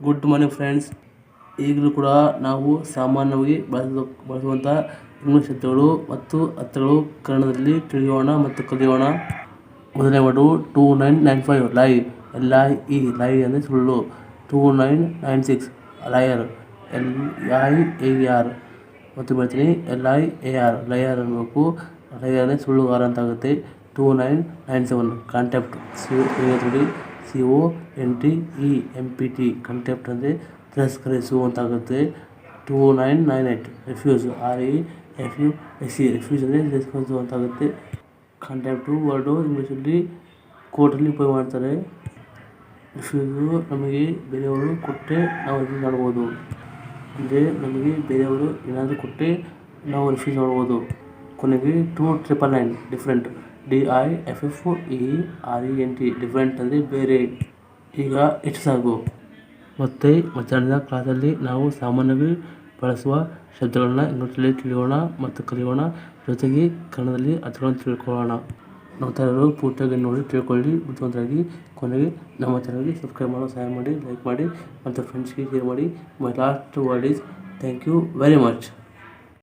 Good morning friends ಈಗಲೂ ಕೂಡ ನಾವು ಸಾಮಾನ್ಯವಾಗಿ ಬಳಸ ಬಳಸುವಂಥ ಇಂಗ್ಲೀಷ್ ಶಬ್ದಗಳು ಮತ್ತು ಅರ್ಥಗಳು ಕನ್ನಡದಲ್ಲಿ ತಿಳಿಯೋಣ ಮತ್ತು ಕಲಿಯೋಣ ಮೊದಲನೇ word two nine nine five lie L I E lie ಅಂದರೆ ಸುಳ್ಳು two nine nine six liar L I A R ಮತ್ತು ಬರ್ತೀನಿ L I A R liar ಅನ್ನಬೇಕು ಲಯರ್ ಅಂದರೆ ಸುಳ್ಳುಗಾರ ಅಂತ two nine nine seven contempt C C O N T E M P T contempt ಅಂದರೆ ತಿರಸ್ಕರಿಸು ಅಂತಾಗುತ್ತೆ two nine nine eight refuse R E F U S C refuse ಅಂದರೆ ತಿರಸ್ಕರಿಸು ಅಂತ ಆಗುತ್ತೆ ಕಾಂಟ್ಯಾಕ್ಟು ವರ್ಡು ಇಂಗ್ಲೀಷಲ್ಲಿ ಕೋರ್ಟಲ್ಲಿ ಉಪಯೋಗ ಮಾಡ್ತಾರೆ. ರಿಫ್ಯೂಸು ನಮಗೆ ಬೇರೆಯವರು ಕೊಟ್ಟರೆ ನಾವು ರಿಫ್ಯೂಸ್ ಮಾಡ್ಬೋದು. ಅಂದರೆ ನಮಗೆ ಬೇರೆಯವರು ಏನಾದರೂ ಕೊಟ್ಟರೆ ನಾವು ರಿಫ್ಯೂಸ್ ಮಾಡ್ಬೋದು. ಕೊನೆಗೆ two triple nine different D I F F E R E N T different ಅಂದರೆ ಬೇರೆ. ಈಗ ಇಷ್ಟು ಸಾಕು ಮತ್ತು ಮಧ್ಯಾಹ್ನದ ಕ್ಲಾಸಲ್ಲಿ ನಾವು ಸಾಮಾನ್ಯವಾಗಿ ಬಳಸುವ ಶಬ್ದಗಳನ್ನ ಇಂಗ್ಲೀಷಲ್ಲಿ ತಿಳಿಯೋಣ ಮತ್ತು ಕಲಿಯೋಣ. ಜೊತೆಗೆ ಕನ್ನಡದಲ್ಲಿ ಅರ್ಥಗಳನ್ನು ತಿಳ್ಕೊಳ್ಳೋಣ. ನಮ್ಮ ಥರರು ಪೂರ್ತಿಯಾಗಿ ನೋಡಿ, ತಿಳ್ಕೊಳ್ಳಿ. ಬುದ್ಧಿವಂತರಾಗಿ ಕೊನೆಗೆ ನಮ್ಮ ಚಾನಲ್ಗೆ ಸಬ್ಸ್ಕ್ರೈಬ್ ಮಾಡೋ ಸಹಾಯ ಮಾಡಿ ಲೈಕ್ ಮಾಡಿ ಮತ್ತು ಫ್ರೆಂಡ್ಸ್ಗೆ ಶೇರ್ ಮಾಡಿ. My last word is thank you very much